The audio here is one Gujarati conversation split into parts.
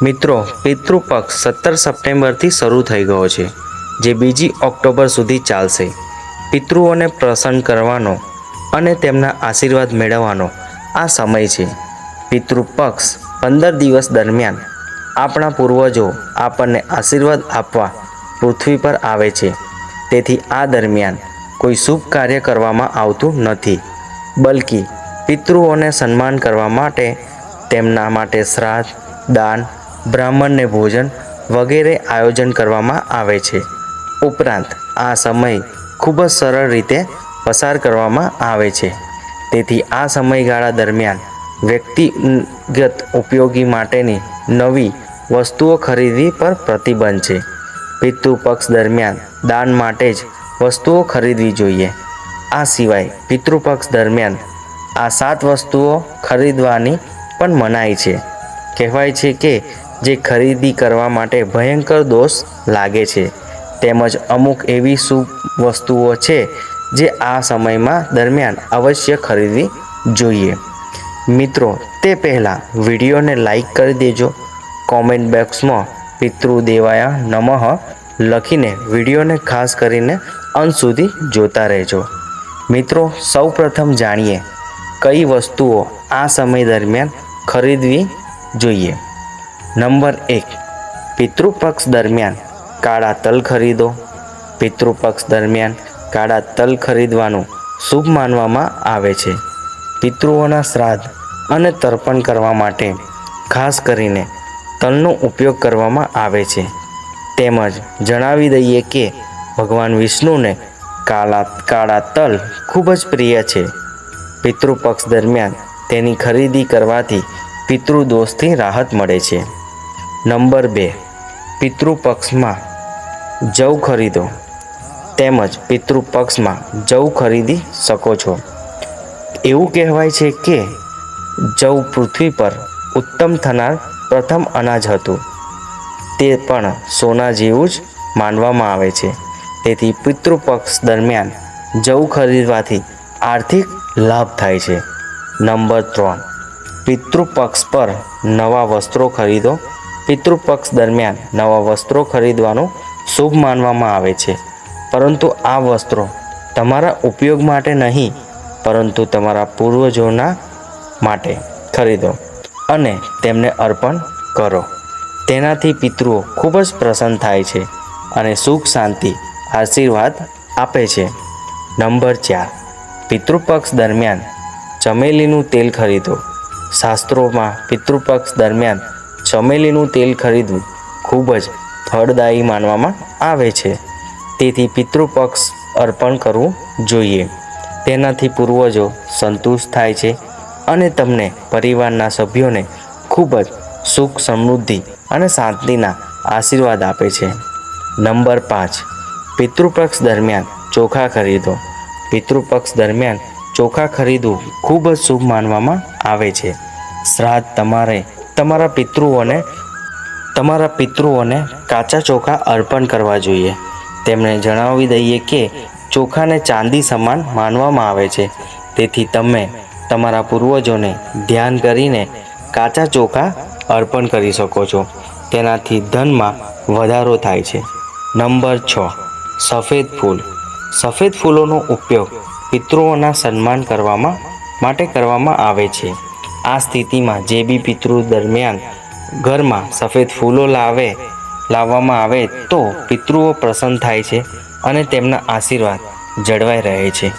મિત્રો, પિતૃપક્ષ સત્તર સપ્ટેમ્બરથી શરૂ થઈ ગયો છે, જે બીજી ઓક્ટોબર સુધી ચાલશે. પિતૃઓને પ્રસન્ન કરવાનો અને તેમના આશીર્વાદ મેળવવાનો આ સમય છે. પિતૃપક્ષ પંદર દિવસ દરમિયાન આપણા પૂર્વજો આપણને આશીર્વાદ આપવા પૃથ્વી પર આવે છે. તેથી આ દરમિયાન કોઈ શુભ કાર્ય કરવામાં આવતું નથી. બલકી પિતૃઓને સન્માન કરવા માટે તેમના માટે શ્રાદ્ધ, દાન બ્રાહ્મણને ભોજન વગેરે આયોજન કરવામાં આવે છે. ઉપરાંત, આ સમય ખૂબ જ સરળ રીતે પસાર કરવામાં આવે છે. તેથી આ સમયગાળા દરમિયાન વ્યક્તિગત ઉપયોગી માટેની નવી વસ્તુઓ ખરીદવી પર પ્રતિબંધ છે. પિતૃ પક્ષ દરમિયાન દાન માટે જ વસ્તુઓ ખરીદવી જોઈએ. આ સિવાય પિતૃપક્ષ દરમિયાન આ સાત વસ્તુઓ ખરીદવાની પણ મનાઈ છે. કહેવાય છે કે જે ખરીદી કરવા માટે ભયંકર દોષ લાગે છે. તેમજ અમુક એવી શુભ વસ્તુઓ છે જે આ સમયમાં દરમિયાન અવશ્ય ખરીદવી જોઈએ. મિત્રો, તે પહેલાં વિડીયોને લાઈક કરી દેજો. કોમેન્ટ બોક્સમાં પિતૃદેવાયા નમઃ લખીને વિડીયોને ખાસ કરીને અંત સુધી જોતા રહેજો. મિત્રો, સૌપ્રથમ જાણીએ કઈ વસ્તુઓ આ સમય દરમિયાન ખરીદવી જોઈએ? નંબર એક, પિતૃપક્ષ દરમિયાન કાળા તલ ખરીદો. પિતૃપક્ષ દરમિયાન કાળા તલ ખરીદવાનું શુભ માનવામાં આવે છે. પિતૃઓના શ્રાદ્ધ અને તર્પણ કરવા માટે ખાસ કરીને તલનો ઉપયોગ કરવામાં આવે છે. તેમજ જણાવી દઈએ કે ભગવાન વિષ્ણુને કાળા કાળા તલ ખૂબ જ પ્રિય છે. પિતૃપક્ષ દરમિયાન તેની ખરીદી કરવાથી પિતૃદોષથી રાહત મળે છે. નંબર બે, પિતૃપક્ષમાં જવ ખરીદો. તેમજ પિતૃપક્ષમાં જવ ખરીદી શકો છો. એવું કહેવાય છે કે જવ પૃથ્વી પર ઉત્તમ થનાર પ્રથમ અનાજ હતું. તે પણ સોના જેવું જ માનવામાં આવે છે. તેથી પિતૃપક્ષ દરમિયાન જવ ખરીદવાથી આર્થિક લાભ થાય છે. નંબર ત્રણ, પિતૃપક્ષ પર નવા વસ્ત્રો ખરીદો. પિતૃપક્ષ દરમિયાન નવા વસ્ત્રો ખરીદવાનું શુભ માનવામાં આવે છે. પરંતુ આ વસ્ત્રો તમારા ઉપયોગ માટે નહીં, પરંતુ તમારા પૂર્વજોના માટે ખરીદો અને તેમને અર્પણ કરો. તેનાથી પિતૃઓ ખૂબ જ પ્રસન્ન થાય છે અને સુખ, શાંતિ, આશીર્વાદ આપે છે. નંબર ચાર, પિતૃપક્ષ દરમિયાન ચમેલીનું તેલ ખરીદો. શાસ્ત્રોમાં પિતૃપક્ષ દરમિયાન ચમેલીનું તેલ ખરીદવું ખૂબ જ ફળદાયી માનવામાં આવે છે. તેથી પિતૃપક્ષ અર્પણ કરવું જોઈએ. તેનાથી પૂર્વજો સંતુષ્ટ થાય છે અને તમને પરિવારના સભ્યોને ખૂબ જ સુખ, સમૃદ્ધિ અને શાંતિના આશીર્વાદ આપે છે. નંબર પાંચ. પિતૃપક્ષ દરમિયાન ચોખા ખરીદો. પિતૃપક્ષ દરમિયાન ચોખા ખરીદવું ખૂબ જ શુભ માનવામાં આવે છે. શ્રાદ્ધ તમારે તમારા પિતૃઓને તમારા પિતૃઓને કાચા ચોખા અર્પણ કરવા જોઈએ. તેમણે જણાવી દઈએ કે, ચોખાને ચાંદી સમાન માનવામાં આવે છે. તેથી તમે તમારા પૂર્વજોને ધ્યાન કરીને કાચા ચોખા અર્પણ કરી શકો છો. તેનાથી ધનમાં વધારો થાય છે. નંબર છ. સફેદ ફૂલ. સફેદ ફૂલોનો ઉપયોગ પિતૃઓના સન્માન કરવામાં માટે કરવામાં આવે છે. આ સ્થિતિમાં જે બી પિતૃ દરમિયાન ઘરમાં સફેદ ફૂલો લાવે, લાવવામાં આવે તો પિતૃઓ પ્રસન્ન થાય છે અને તેમના આશીર્વાદ જળવાઈ રહે છે.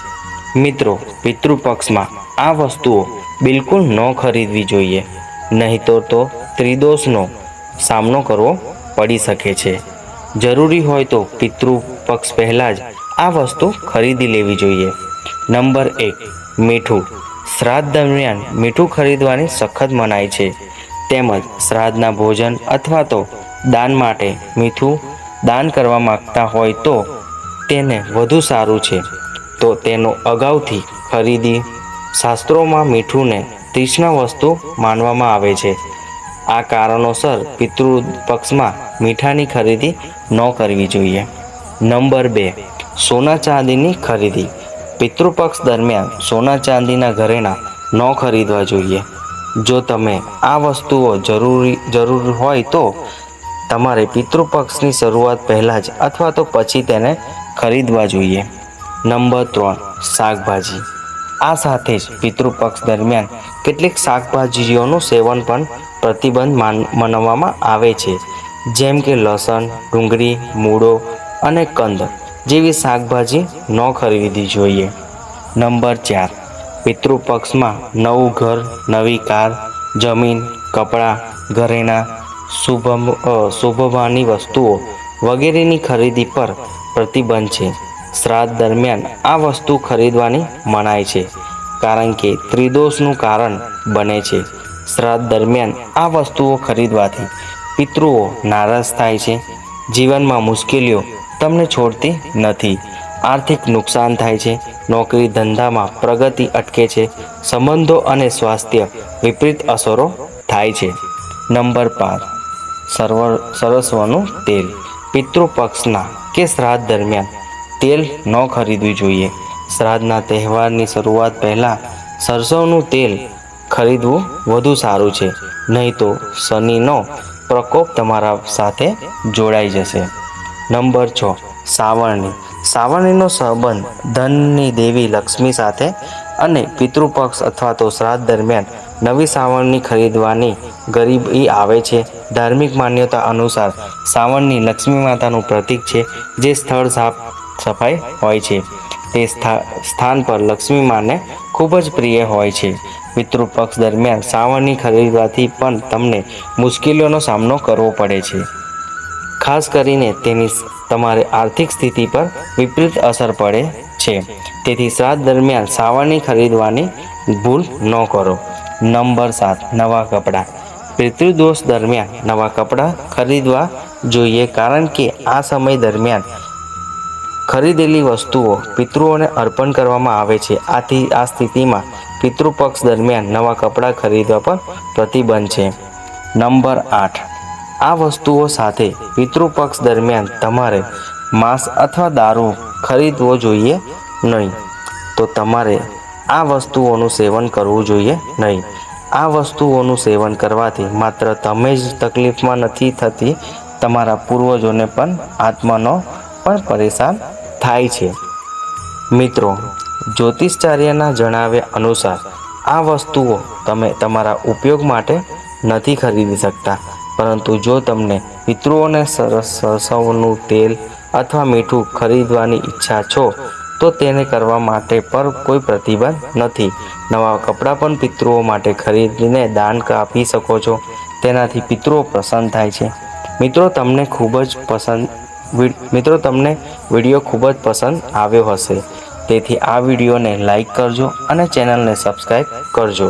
મિત્રો, પિતૃપક્ષમાં આ વસ્તુઓ બિલકુલ ન ખરીદવી જોઈએ. નહીં તો તો ત્રિદોષનો સામનો કરવો પડી શકે છે. જરૂરી હોય તો પિતૃ પક્ષ પહેલાં જ આ વસ્તુ ખરીદી લેવી જોઈએ. નંબર એક, મીઠું. શ્રાદ્ધ દરમિયાન મીઠું ખરીદવાની સખત મનાય છે. તેમજ શ્રાદ્ધના ભોજન અથવા તો દાન માટે મીઠું દાન કરવા માગતા હોય તો તેને વધુ સારું છે. તો તેનો અગાઉથી ખરીદી શાસ્ત્રોમાં મીઠુંને તીક્ષ્ણ વસ્તુ માનવામાં આવે છે. આ કારણોસર પિતૃ પક્ષમાં મીઠાની ખરીદી ન કરવી જોઈએ. નંબર બે. સોના ચાંદીની ખરીદી. પિતૃપક્ષ દરમિયાન સોના ચાંદીના ઘરેણાં ન ખરીદવા જોઈએ. જો તમે આ વસ્તુઓ જરૂરી, જરૂર હોય તો તમારે પિતૃપક્ષની શરૂઆત પહેલાં જ અથવા તો પછી તેને ખરીદવા જોઈએ. નંબર ત્રણ, શાકભાજી. આ સાથે જ પિતૃપક્ષ દરમિયાન કેટલીક શાકભાજીઓનું સેવન પણ પ્રતિબંધ માન, મનાવવામાં આવે છે. જેમ કે લસણ, ડુંગળી, મૂળો અને કંદ. જેવી શાકભાજી ન ખરીદવી જોઈએ. નંબર ચાર. પિતૃપક્ષમાં નવું ઘર, નવી કાર, જમીન, કપડાં, ઘરેણાં, શુભ શુભવાની વસ્તુઓ વગેરેની ખરીદી પર પ્રતિબંધ છે. શ્રાદ્ધ દરમિયાન આ વસ્તુ ખરીદવાની મનાય છે, કારણ કે ત્રિદોષનું કારણ બને છે. શ્રાદ્ધ દરમિયાન આ વસ્તુઓ ખરીદવાથી પિતૃઓ નારાજ થાય છે. જીવનમાં મુશ્કેલીઓ તમને છોડતી નથી. આર્થિક નુકસાન થાય છે. નોકરી ધંધામાં પ્રગતિ અટકે છે. સંબંધો અને સ્વાસ્થ્ય વિપરીત અસરો થાય છે. નંબર પાંચ. સર્વ સરસવનું તેલ. પિતૃપક્ષના કે શ્રાદ્ધ દરમિયાન તેલ ન ખરીદવું જોઈએ. શ્રાદ્ધના તહેવારની શરૂઆત પહેલાં સરસવનું તેલ ખરીદવું વધુ સારું છે. નહીં તો શનિનો પ્રકોપ તમારા સાથે જોડાઈ જશે. નંબર છ, સાવરણી. સાવરણીનો સંબંધ ધનની દેવી લક્ષ્મી સાથે અને પિતૃપક્ષ અથવા તો શ્રાદ્ધ દરમિયાન નવી સાવરણી ખરીદવાની ગરીબી આવે છે. ધાર્મિક માન્યતા અનુસાર સાવરણી લક્ષ્મી માતાનું પ્રતીક છે, જે સ્થળ સાફ સફાઈ હોય છે. તે સ્થાન પર લક્ષ્મી માને ખૂબ જ પ્રિય હોય છે. પિતૃપક્ષ દરમિયાન સાવરણી ખરીદવાથી પણ તમને મુશ્કેલીઓનો સામનો કરવો પડે છે. ખાસ કરીને તેની તમારી આર્થિક સ્થિતિ પર વિપરીત અસર પડે છે. તેથી શ્રાદ્ધ દરમિયાન સાવરણી ખરીદવાની ભૂલ ન કરો. નંબર સાત, નવા કપડાં. પિતૃદોષ દરમિયાન નવા કપડાં ખરીદવા જોઈએ કારણ કે આ સમય દરમિયાન ખરીદેલી વસ્તુઓ પિતૃઓને અર્પણ કરવામાં આવે છે. આથી આ સ્થિતિમાં પિતૃપક્ષ દરમિયાન નવા કપડાં ખરીદવા પર પ્રતિબંધ છે. નંબર આઠ આ વસ્તુઓ સાથે પિતૃપક્ષ દરમિયાન તમારે માંસ અથવા દારૂ ખરીદવો જોઈએ નહીં. તો તમારે આ વસ્તુઓનું સેવન કરવું જોઈએ નહીં. આ વસ્તુઓનું સેવન કરવાથી માત્ર તમે જ તકલીફમાં નથી થતી, તમારા પૂર્વજોને પણ આત્માનો પણ પરેશાન થાય છે. મિત્રો, જ્યોતિષચાર્યના જણાવ્યા અનુસાર આ વસ્તુઓ તમે તમારા ઉપયોગ માટે નથી ખરીદી શકતા. પરંતુ જો તમને પિતૃઓને સરસ સરસવનું તેલ અથવા મીઠું ખરીદવાની ઈચ્છા છો, તો તેને કરવા માટે પર કોઈ પ્રતિબંધ નથી. નવા કપડાં પણ પિતૃઓ માટે ખરીદીને દાન આપી શકો છો. તેનાથી પિતૃઓ પ્રસન્ન થાય છે. મિત્રો, તમને ખૂબ જ પસંદ મિત્રો, તમને વીડિયો ખૂબ જ પસંદ આવ્યો હશે. તેથી આ વિડીયોને લાઈક કરજો અને ચેનલને સબસ્ક્રાઈબ કરજો.